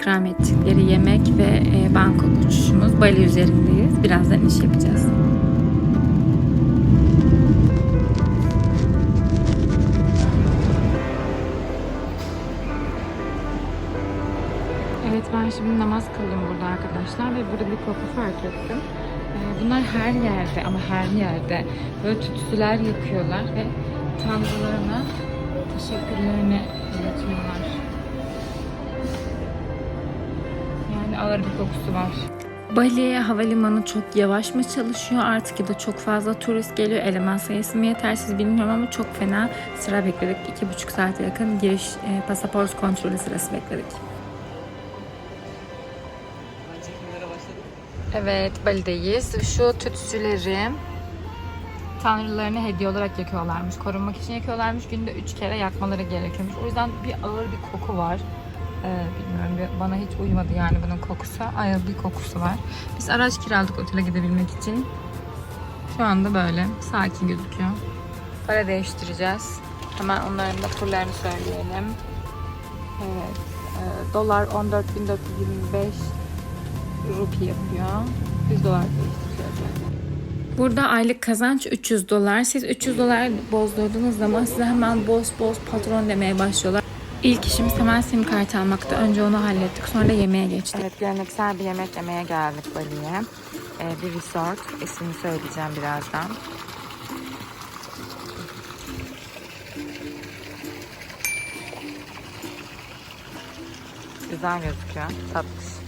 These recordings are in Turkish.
ikram ettikleri yemek ve e, Bangkok uçuşumuz. Bali üzerindeyiz. Birazdan iş yapacağız. Evet ben şimdi namaz kıldım burada arkadaşlar ve burada bir koku fark ettim. Ee, Bunlar her yerde ama her yerde böyle tütsüler yakıyorlar ve tanrılarına teşekkürlerini iletiyorlar. Ağır bir kokusu var. Bali havalimanı çok yavaş mı çalışıyor artık ya da çok fazla turist geliyor eleman sayısı mı yetersiz bilmiyorum ama çok fena sıra bekledik. iki buçuk saate yakın giriş e, pasaport kontrolü sırası bekledik. Evet, Bali'deyiz. Şu tütsüleri tanrılarına hediye olarak yakıyorlarmış. Korunmak için yakıyorlarmış. Günde üç kere yakmaları gerekiyormuş. O yüzden bir ağır bir koku var. Ee, bilmiyorum bana hiç uymadı yani bunun kokusu. Bir kokusu var. Biz araç kiraladık otele gidebilmek için. Şu anda böyle sakin gözüküyor. Para değiştireceğiz. Hemen onların da turlarını söyleyelim. Evet. e, dolar 14.425 rupi yapıyor. 100 dolar değiştireceğiz. Burada aylık kazanç 300 dolar. Siz 300 dolar bozdurduğunuz zaman size hemen boz boz patron demeye başlıyorlar. İlk işimiz hemen sim kart almakta. Önce onu hallettik. Sonra da yemeğe geçtik. Evet geleneksel bir yemek yemeye geldik Bali'ye. Ee, bir resort. İsmini söyleyeceğim birazdan. Güzel gözüküyor. Tatlı.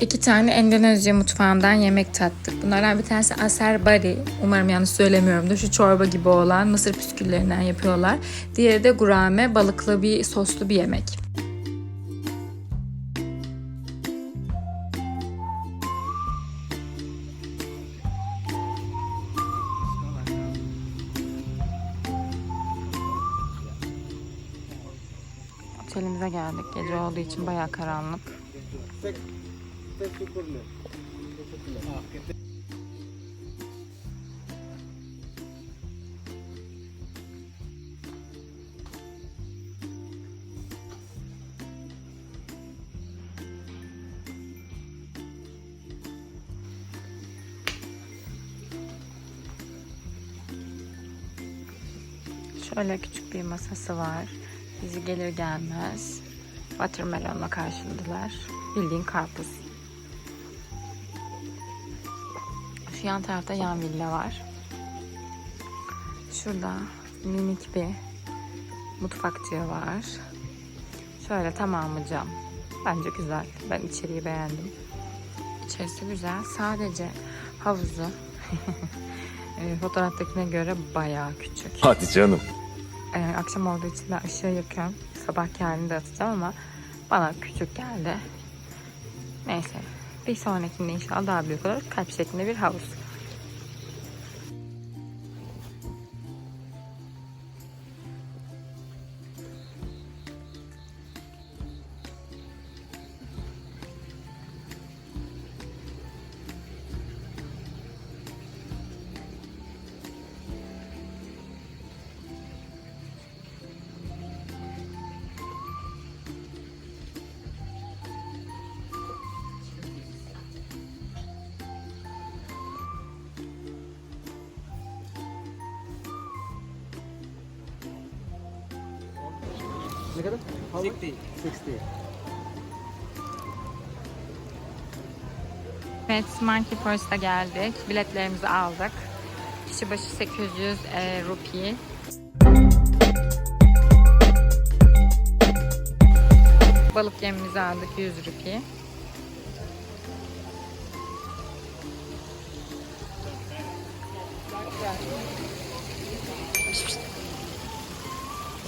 İki tane Endonezya mutfağından yemek tattık. Bunlardan bir tanesi aser bari. Umarım yanlış söylemiyorumdur. Şu çorba gibi olan mısır püsküllerinden yapıyorlar. Diğeri de gurame, balıklı bir soslu bir yemek. Otelimize geldik. Gece olduğu için bayağı karanlık. Şöyle küçük bir masası var. Bizi gelir gelmez watermelonla karşıladılar. Bildiğin karpuz. Şu yan tarafta yan villa var. Şurada minik bir mutfakçığı var. Şöyle tamamı cam. Bence güzel. Ben içeriği beğendim. İçerisi güzel. Sadece havuzu e, fotoğraftakine göre bayağı küçük. Hadi canım. Ee, akşam olduğu için ben ışığı yakıyorum. Sabahki halini de atacağım ama bana küçük geldi. Neyse. Bir sonrakinde inşallah daha büyük olur. Kalp şeklinde bir havuz. Ne kadar? 60. 60. Evet, Monkey Forest'a geldik. Biletlerimizi aldık. Kişi başı 800 e, rupi. Balık yemimizi aldık 100 rupi.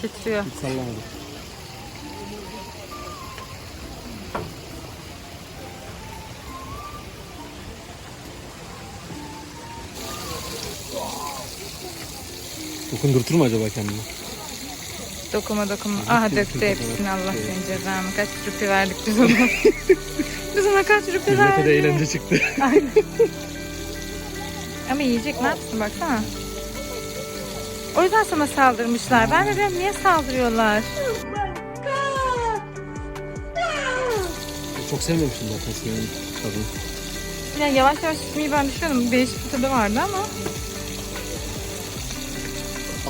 Titriyor. Hiç sallamadım. Dokundurtur mu acaba kendini? Dokuma dokuma. Ah döktü hepsini Allah senin cezanı. Kaç rupi verdik biz ona. biz ona kaç rupi Millete verdik. de eğlence çıktı. Ama yiyecek ne yapsın baksana. O yüzden sana saldırmışlar. Ben de diyorum niye saldırıyorlar? Çok sevmemiştim zaten suyun tadını. Yani yavaş yavaş içmeyi ben düşünüyordum. Değişik bir tadı vardı ama.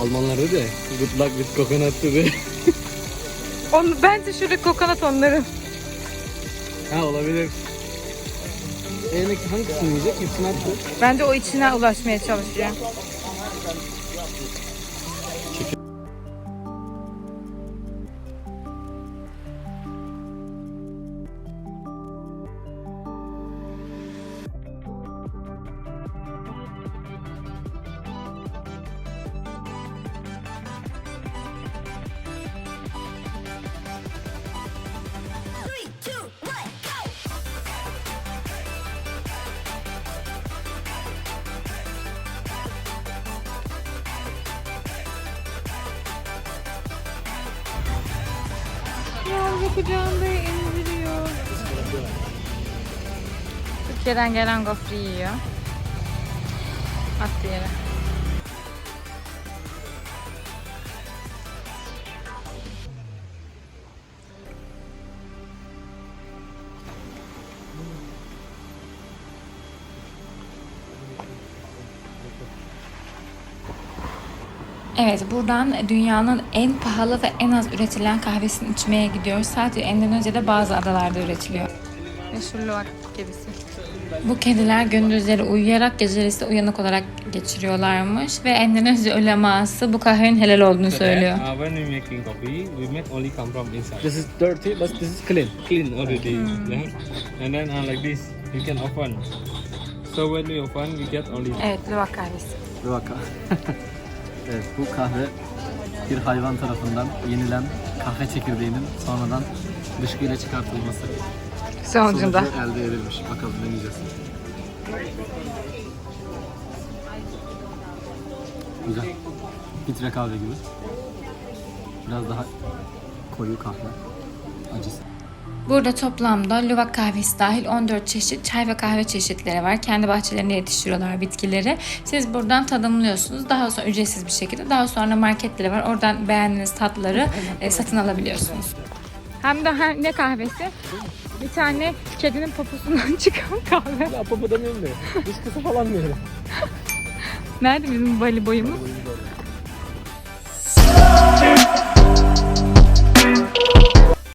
Almanlar dedi good luck with coconut dedi. Onu, bence şurada kokonat onların. ha olabilir. Ne hangisini yiyecek? Hepsini attı. Bence o içine ulaşmaya çalışıyor. Kucağında emziriyor. Türkiye'den gelen gofri yiyor. Attı yere. Evet, buradan dünyanın en pahalı ve en az üretilen kahvesini içmeye gidiyoruz. Sadece Endonezya'da bazı adalarda üretiliyor. Ve şu luwak kedisi. Bu kediler gündüzleri uyuyarak geceleri ise uyanık olarak geçiriyorlarmış ve Endonezya uleması bu kahvenin helal olduğunu söylüyor. Uh, when we making coffee, we make only come from inside. This is dirty but this is clean. Clean already, yeah. And then uh, like this, you can open. So when we open, we get only Evet, luwak kahvesi. Bir vaka. evet bu kahve bir hayvan tarafından yenilen kahve çekirdeğinin sonradan dışkıyla çıkartılması Sonucunda. sonucu elde edilmiş. Bakalım deneyeceğiz. Güzel. Filtre kahve gibi. Biraz daha koyu kahve. Acısı. Burada toplamda luvak kahvesi dahil 14 çeşit çay ve kahve çeşitleri var. Kendi bahçelerinde yetiştiriyorlar bitkileri. Siz buradan tadımlıyorsunuz. Daha sonra ücretsiz bir şekilde. Daha sonra marketleri var. Oradan beğendiğiniz tatları e, satın alabiliyorsunuz. Hem de her ne kahvesi? Bir tane kedinin poposundan çıkan kahve. Ya popo demiyorum da. Dışkısı falan diyorum. Nerede bizim vali boyumuz?